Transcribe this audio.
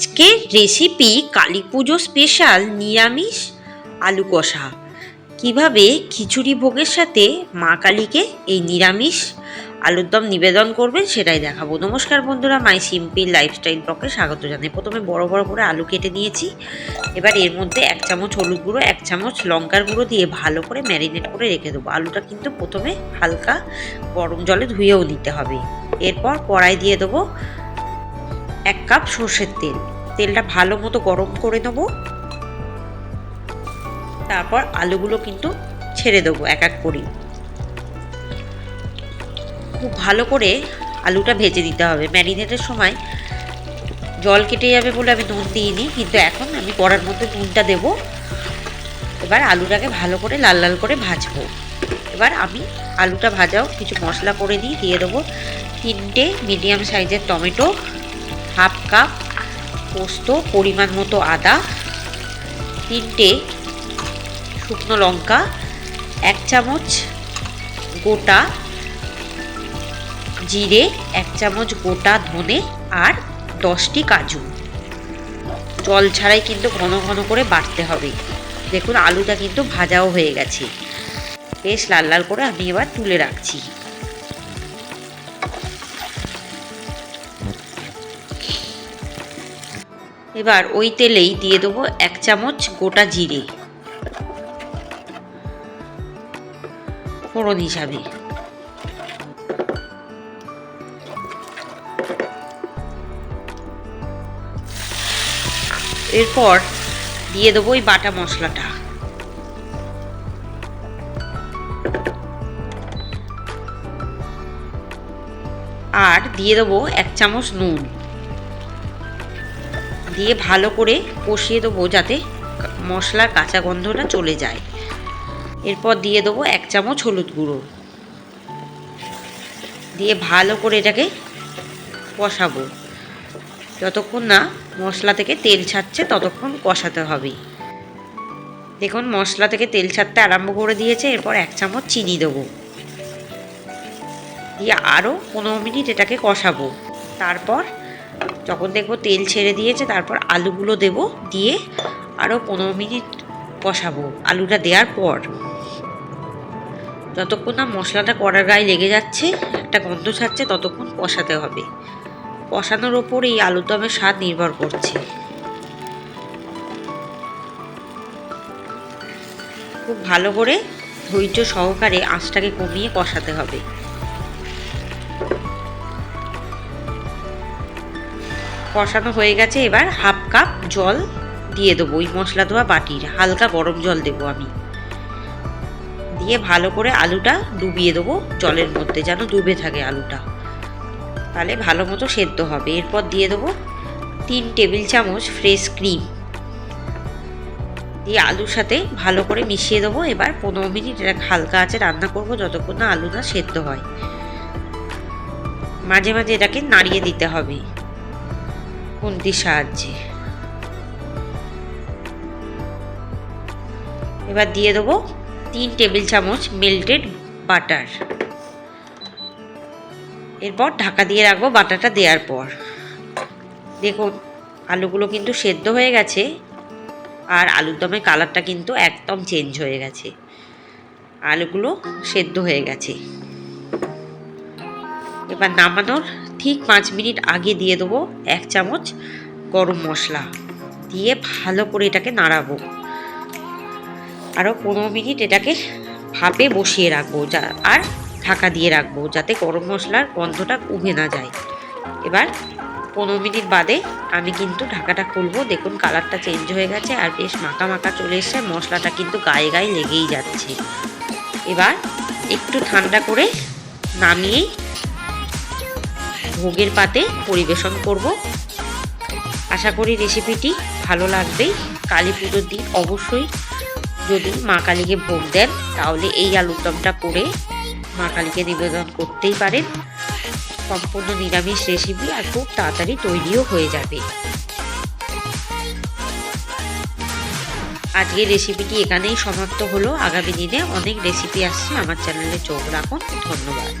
আজকের রেসিপি কালী পুজো স্পেশাল নিরামিষ আলু কষা। কীভাবে খিচুড়ি ভোগের সাথে মা কালীকে এই নিরামিষ আলুর দম নিবেদন করবেন সেটাই দেখাবো। নমস্কার বন্ধুরা, মাই সিম্পল লাইফস্টাইল ব্লকে স্বাগত জানাই। প্রথমে বড় বড় করে আলু কেটে নিয়েছি। এবার এর মধ্যে এক চামচ হলুদ গুঁড়ো, এক চামচ লঙ্কার গুঁড়ো দিয়ে ভালো করে ম্যারিনেট করে রেখে দেবো। আলুটা কিন্তু প্রথমে হালকা গরম জলে ধুয়েও নিতে হবে। এরপর কড়াই দিয়ে দেবো এক কাপ সর্ষের তেল। তেলটা ভালো মতো গরম করে নেব। তারপর আলুগুলো কিন্তু ছেড়ে দেবো এক এক করে খুব ভালো করে আলুটা ভেজে দিতে হবে। ম্যারিনেটের সময় জল কেটে যাবে বলে আমি নুন দিইনি, কিন্তু এখন আমি কড়ার মধ্যে নুনটা দেব। এবার আলুটাকে ভালো করে লাল লাল করে ভাজবো। এবার আমি আলুটা ভাজাও কিছু মশলা করে দিই দিয়ে দেবো। তিনটে মিডিয়াম সাইজের টমেটো হাফ কাপ পোস্ত, পরিমাণ মতো আদা, তিনটে শুকনো লঙ্কা, এক চামচ গোটা জিরে, এক চামচ গোটা ধনে আর দশটি কাজু। জল ছাড়াই কিন্তু ঘন ঘন করে বাটতে হবে। দেখুন, আলুটা কিন্তু ভাজাও হয়ে গেছে। বেশ লাল লাল করে আমি এবার তুলে রাখছি। এবার ওই তেলেই দিয়ে দেবো এক চামচ গোটা জিরে। ফোড়ন হিসাবে। এরপর দিয়ে দেবো ওই বাটা মশলাটা। আর দিয়ে দেবো এক চামচ নুন। দিয়ে ভালো করে কষিয়ে দেবো যাতে মশলার কাঁচা গন্ধটা চলে যায়। এরপর দিয়ে দেবো এক চামচ হলুদ গুঁড়ো। দিয়ে ভালো করে এটাকে কষাবো। যতক্ষণ না মশলা থেকে তেল ছাড়ছে, ততক্ষণ কষাতে হবে। দেখুন, মশলা থেকে তেল ছাড়তে আরম্ভ করে দিয়েছে, এরপর এক চামচ চিনি দেবো। দিয়ে আরও পনেরো মিনিট এটাকে কষাবো। তারপর যখন দেখব তেল ছেড়ে দিয়েছে, তারপর আলুগুলো দেব, দিয়ে আরও পনেরো মিনিট কষাবো আলুটা দেওয়ার পর। যতক্ষণ না মশলাটা কড়ার গায়ে লেগে যাচ্ছে, একটা গন্ধ ছাড়ছে, ততক্ষণ কষাতে হবে। কষানোর ওপর এই আলুর দমের স্বাদ নির্ভর করছে। খুব ভালো করে ধৈর্য সহকারে আঁচটাকে কমিয়ে কষাতে হবে। কষানো হয়ে গেছে, এবার হাফ কাপ জল দিয়ে দেবো, ওই মশলা ধোয়া বাটির। হালকা গরম জল দেবো আমি। দিয়ে ভালো করে আলুটা ডুবিয়ে দেবো জলের মধ্যে, যেন ডুবে থাকে আলুটা। তাহলে ভালো মতো সেদ্ধ হবে। এরপর দিয়ে দেবো তিন টেবিল চামচ ফ্রেশ ক্রিম। দিয়ে আলুর সাথে ভালো করে মিশিয়ে দেবো। এবার পনেরো মিনিট এটা হালকা আছে রান্না করব, যতক্ষণ না আলুটা সেদ্ধ হয়। মাঝে মাঝে এটাকে নাড়িয়ে দিতে হবে। খুন্তির সাহায্যে? এবার দিয়ে দেবো তিন টেবিল চামচ মেল্টেড বাটার এরপর ঢাকা দিয়ে রাখব বাটারটা দেওয়ার পর। দেখুন, আলুগুলো কিন্তু সেদ্ধ হয়ে গেছে আর আলুর দমের কালারটা কিন্তু একদম চেঞ্জ হয়ে গেছে। আলুগুলো সেদ্ধ হয়ে গেছে। এবার নামানোর ঠিক পাঁচ মিনিট আগে দিয়ে দেবো এক চামচ গরম মশলা। দিয়ে ভালো করে এটাকে নাড়াবো। আরও পনেরো মিনিট এটাকে ভাপে বসিয়ে রাখব যা, আর ঢাকা দিয়ে রাখব যাতে গরম মশলার গন্ধটা উভে না যায়। এবার পনেরো মিনিট বাদে আমি কিন্তু ঢাকাটা খুলবো। দেখুন কালারটা চেঞ্জ হয়ে গেছে আর বেশ মাখা মাখা চলে এসছে। মশলাটা কিন্তু গায়ে গায়ে লেগেই যাচ্ছে। এবার একটু ঠান্ডা করে নামিয়ে ভোগের পাতে পরিবেশন করব। আশা করি রেসিপিটি ভালো লাগবে। কালী পুজোর দিন অবশ্যই। যদি মা কালীকে ভোগ দেন, তাহলে এই আলুর দমটা করে মা কালীকে নিবেদন করতেই পারেন। সম্পূর্ণ নিরামিষ রেসিপি আর খুব তাড়াতাড়ি তৈরিও হয়ে যাবে। আজকের রেসিপিটি এখানেই সমাপ্ত হলো। আগামী দিনে অনেক রেসিপি আসছে আমার চ্যানেলে চোখ রাখুন। ধন্যবাদ।